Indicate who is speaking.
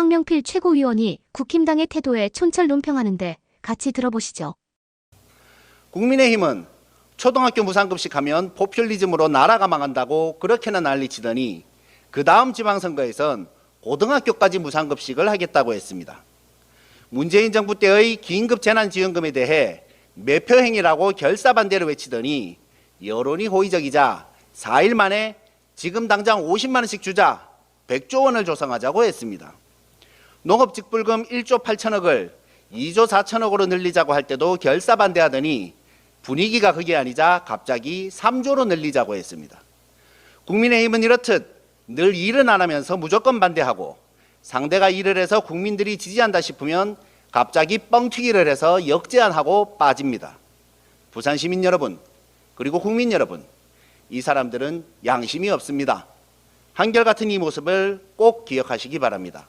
Speaker 1: 황명필 최고위원이 국힘당의 태도에 촌철 논평하는데 같이 들어보시죠.
Speaker 2: 국민의힘은 초등학교 무상급식 하면 포퓰리즘으로 나라가 망한다고 그렇게나 난리치더니 그 다음 지방선거에선 고등학교까지 무상급식을 하겠다고 했습니다. 문재인 정부 때의 긴급 재난지원금에 대해 매표 행위라고 결사 반대를 외치더니 여론이 호의적이자 4일 만에 지금 당장 50만 원씩 주자 100조 원을 조성하자고 했습니다. 농업직불금 1조 8천억을 2조 4천억으로 늘리자고 할 때도 결사반대하더니 분위기가 그게 아니자 갑자기 3조로 늘리자고 했습니다. 국민의힘은 이렇듯 늘 일은 안 하면서 무조건 반대하고 상대가 일을 해서 국민들이 지지한다 싶으면 갑자기 뻥튀기를 해서 역제안하고 빠집니다. 부산 시민 여러분, 그리고 국민 여러분, 이 사람들은 양심이 없습니다. 한결같은 이 모습을 꼭 기억하시기 바랍니다.